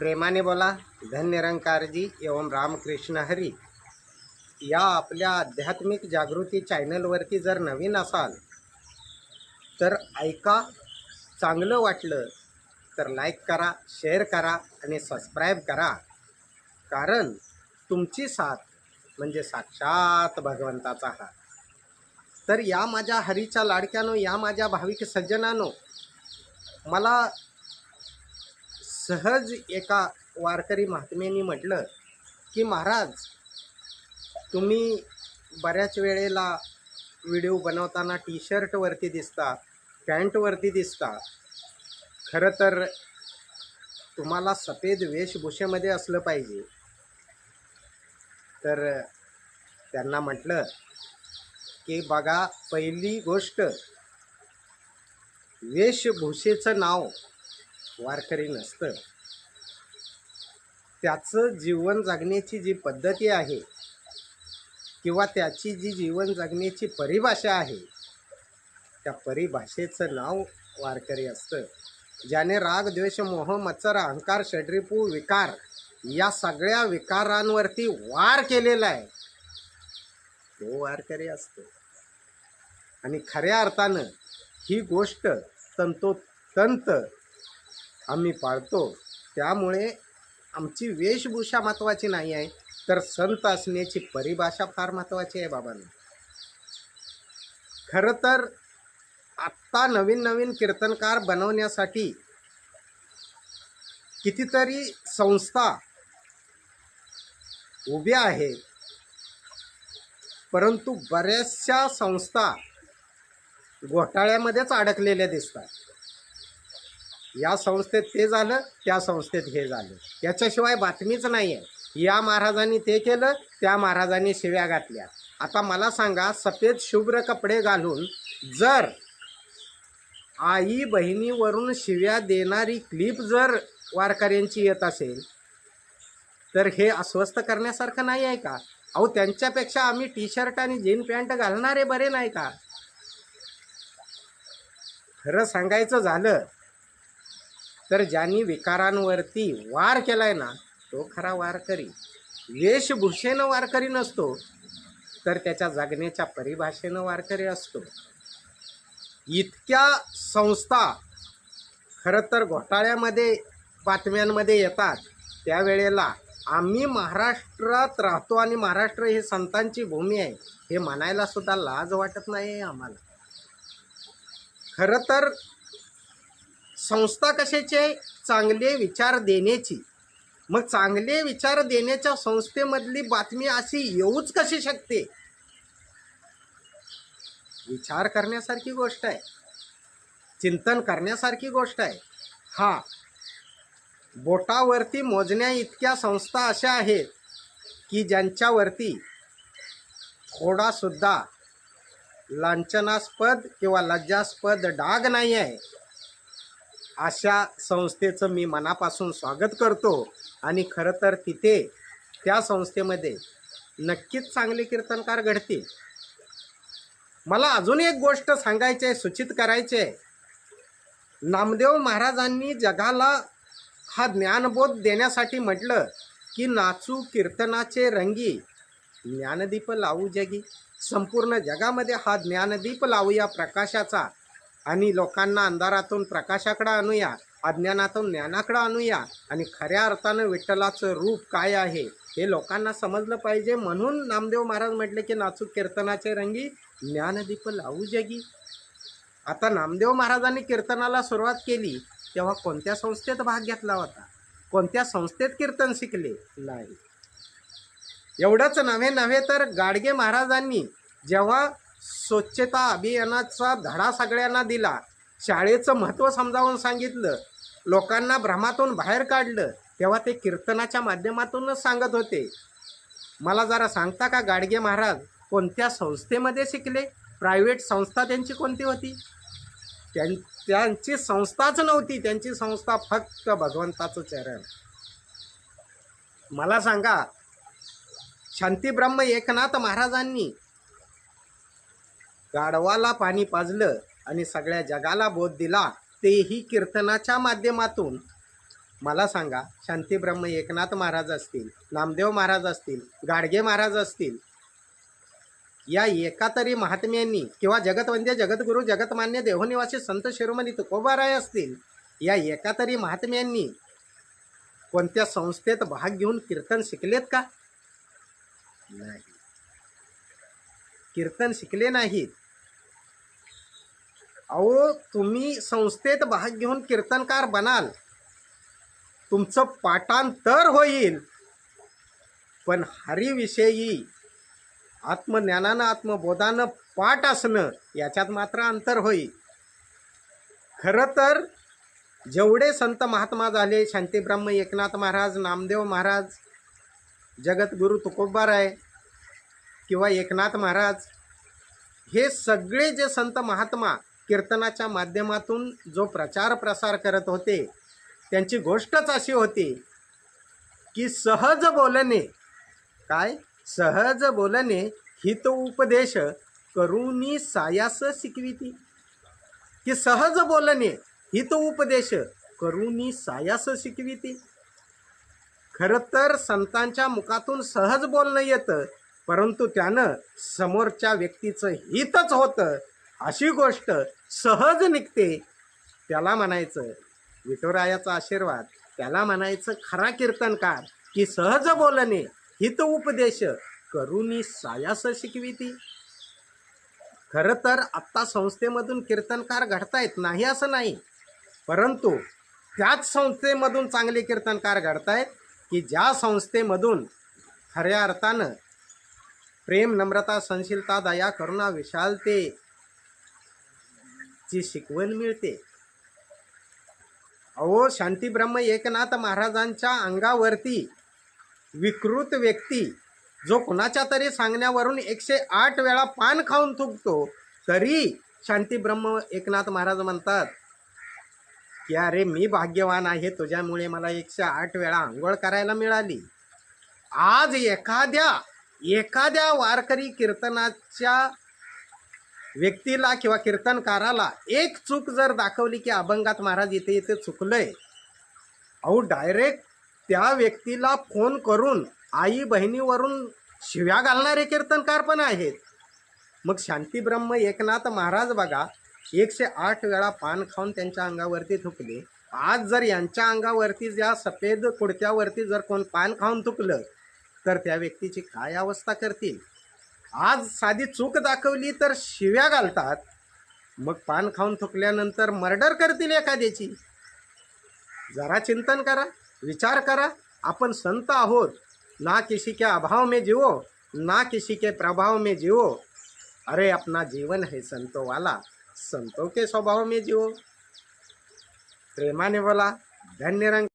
प्रेमाने बोला. धन्यरंकारजी एवं रामकृष्ण हरी. या आपल्या आध्यात्मिक जागृती चॅनलवरती जर नवीन असाल तर ऐका. चांगलं वाटलं तर लाईक करा शेअर करा आणि सबस्क्राईब करा. कारण तुमची साथ म्हणजे साक्षात भगवंताचा हात. तर या माझ्या हरीच्या लाडक्यानो या माझ्या भाविक सज्जनानो मला सहज एका वारकरी महात्म्यांनी म्हटलं की महाराज तुम्ही बऱ्याच वेळेला व्हिडिओ बनवताना टी शर्टवरती दिसता पॅन्टवरती दिसता. खरं तर तुम्हाला सफेद वेशभूषेमध्ये असलं पाहिजे. तर त्यांना म्हटलं की बघा पहिली गोष्ट वेशभूषेचं नाव वारकरी नसतं. त्याचं जीवन जगण्याची जी पद्धती आहे किंवा त्याची जी जीवन जगण्याची परिभाषा आहे त्या परिभाषेचं नाव वारकरी असतं. ज्याने राग द्वेष मोह मत्सर अहंकार षड्रिपू विकार या सगळ्या विकारांवरती वार केलेला आहे. तो वारकरी असतो. आणि खऱ्या अर्थानं ही गोष्ट तंतोतंत आम्ही पाळतो. त्यामुळे आमची वेशभूषा महत्त्वाची नाही आहे. तर संत असण्याची परिभाषा फार महत्त्वाची आहे बाबांनी. खरं तर आत्ता नवीन नवीन कीर्तनकार बनवण्यासाठी कितीतरी संस्था उभ्या आहेत. परंतु बऱ्याचशा संस्था घोटाळ्यामध्येच अडकलेल्या दिसतात. या संस्थेत ते झालं त्या संस्थेत हे झालं. याच्याशिवाय बातमीच नाही आहे या महाराजांनी ते केलं त्या महाराजांनी शिव्या घातल्या. आता मला सांगा सफेद शुभ्र कपडे घालून जर आई बहिणीवरून शिव्या देणारी क्लिप जर वारकऱ्यांची येत असेल तर हे अस्वस्थ करण्यासारखं नाही आहे का? अहो त्यांच्यापेक्षा आम्ही टी शर्ट आणि जीन पॅन्ट घालणारे बरे नाही का? खरं सांगायचं झालं तर ज्यांनी विकारांवरती वार केला आहे ना तो खरा वारकरी. वेशभूषेनं वारकरी नसतो तर त्याच्या जगण्याच्या परिभाषेनं वारकरी असतो. इतक्या संस्था खरं तर घोटाळ्यामध्ये बातम्यांमध्ये येतात. त्यावेळेला आम्ही महाराष्ट्रात राहतो आणि महाराष्ट्र ही संतांची भूमी आहे हे म्हणायला सुद्धा लाज वाटत नाही आम्हाला. खरं तर संस्था कशाची? आहे चांगले विचार देण्याची. मग चांगले विचार देण्याच्या संस्थेमधली बातमी अशी येऊच कशी शकते? विचार करण्यासारखी गोष्ट आहे. चिंतन करण्यासारखी गोष्ट आहे. हा. बोटावरती मोजण्या इतक्या संस्था अशा आहेत की ज्यांच्यावरती थोडासुद्धा लांछनास्पद किंवा लज्जास्पद डाग नाही आहे. अशा संस्थेचं मी मनापासून स्वागत करतो. आणि खरं तर तिथे त्या संस्थेमध्ये नक्कीच चांगले कीर्तनकार घडतील. मला अजून एक गोष्ट सांगायची आहे सूचित करायची आहे. नामदेव महाराजांनी जगाला हा ज्ञानबोध देण्यासाठी म्हटलं की नाचू कीर्तनाचे रंगी ज्ञानदीप लावू जगी. संपूर्ण जगामध्ये हा ज्ञानदीप लावू या प्रकाशाचा आणि लोकांना अंधारातून प्रकाशाकडे आणूया अज्ञानातून ज्ञानाकडे आणूया आणि खऱ्या अर्थानं विठ्ठलाचं रूप काय आहे हे लोकांना समजलं पाहिजे. म्हणून नामदेव महाराज म्हटले की नाचू कीर्तनाचे रंगी ज्ञानदीप लावू जगी. आता नामदेव महाराजांनी कीर्तनाला सुरुवात केली तेव्हा कोणत्या संस्थेत भाग घेतला होता? कोणत्या संस्थेत कीर्तन शिकले? नाही. एवढंच नव्हे नव्हे तर गाडगे महाराजांनी जेव्हा स्वच्छता अभियानाचा धडा सगळ्यांना दिला. शाळेचं महत्त्व समजावून सांगितलं. लोकांना भ्रमातून बाहेर काढलं. तेव्हा ते कीर्तनाच्या माध्यमातूनच सांगत होते. मला जरा सांगता का गाडगे महाराज कोणत्या संस्थेमध्ये शिकले? प्रायव्हेट संस्था त्यांची कोणती होती? त्यां त्यांची संस्थाच नव्हती. त्यांची संस्था फक्त भगवंताचं चरण. मला सांगा शांतीब्रह्म एकनाथ महाराजांनी गाढवाला पाणी पाजलं आणि सगळ्या जगाला बोध दिला तेही कीर्तनाच्या माध्यमातून. मला सांगा शांतीब्रह्म एकनाथ महाराज असतील नामदेव महाराज असतील गाडगे महाराज असतील या एका तरी महात्म्यांनी किंवा जगतवंद्य जगद्गुरू जगतमान्य देवनिवासी संत शिरोमणी तुकोबाराय असतील या एका तरी महात्म्यांनी कोणत्या संस्थेत भाग घेऊन कीर्तन शिकलेत का? नाही. कीर्तन शिकले नाहीत. अहो तुम्ही संस्थेत भाग घेऊन कीर्तनकार बनाल. तुमचं पाठांतर होईल. पण हरीविषयी आत्मज्ञानानं आत्मबोधानं पाठ असणं याच्यात मात्र अंतर होईल. खरं तर जेवढे संत महात्मा झाले शांतीब्रह्म एकनाथ महाराज नामदेव महाराज जगद्गुरू तुकोबाराय किंवा एकनाथ महाराज हे सगळे जे संत महात्मा कीर्तनाच्या माध्यमातून जो प्रचार प्रसार करत होते त्यांची गोष्टच अशी होती की सहज बोलणे. काय? सहज बोलणे हित उपदेश करुनी सायास शिकविती. की सहज बोलणे हित उपदेश करुनी सायास शिकविती. खरं तर संतांच्या मुखातून सहज बोलणं येतं परंतु त्यानं समोरच्या व्यक्तीचं हितच होतं. अशी गोष्ट सहज निघते. त्याला म्हणायचं विठुरायाचा आशीर्वाद. त्याला म्हणायचं खरा कीर्तनकार की सहज बोलणे हित उपदेश करुनी सायास शिकविती. खरं तर आत्ता संस्थेमधून कीर्तनकार घडतायत नाही असं नाही. परंतु त्याच संस्थेमधून चांगले कीर्तनकार घडतायत की ज्या संस्थेमधून खऱ्या अर्थानं प्रेम नम्रता सहनशीलता दया करुणा विशालते ची शिकवण मिळते. अहो शांतीब्रह्म एकनाथ महाराजांच्या अंगावरती विकृत व्यक्ती जो कुणाच्या तरी सांगण्यावरून एकशे आठ वेळा पान खाऊन थुकतो तरी शांतीब्रह्म एकनाथ महाराज म्हणतात की अरे मी भाग्यवान आहे तुझ्यामुळे मला एकशे आठ वेळा आंघोळ करायला मिळाली. आज एखाद्या एखाद्या वारकरी कीर्तनाच्या व्यक्तीला किंवा कीर्तनकाराला एक चूक जर दाखवली की अभंगात महाराज इथे इथे चुकलंय अहो डायरेक्ट त्या व्यक्तीला फोन करून आई बहिणीवरून शिव्या घालणारे कीर्तनकार पण आहेत. मग शांतीब्रह्म एकनाथ महाराज बघा एकशे आठ वेळा पान खाऊन त्यांच्या अंगावरती थुकले. आज जर यांच्या अंगावरती ज्या सफेद कुडत्यावरती जर कोण पान खाऊन थुकलं तर त्या व्यक्तीची काय अवस्था करतील? आज साधी चूक दाखवली तर शिव्या घालतात. मग पान खाऊन थुकल्यानंतर मर्डर करतील एखाद्याची. जरा चिंतन करा विचार करा. आपण संत आहोत. ना किसी के अभाव में जिवो ना किसी के प्रभाव में जिवो. अरे अपना जीवन है संतों वाला. संतों के स्वभाव में जियो प्रेमाने बोला धन्य रंग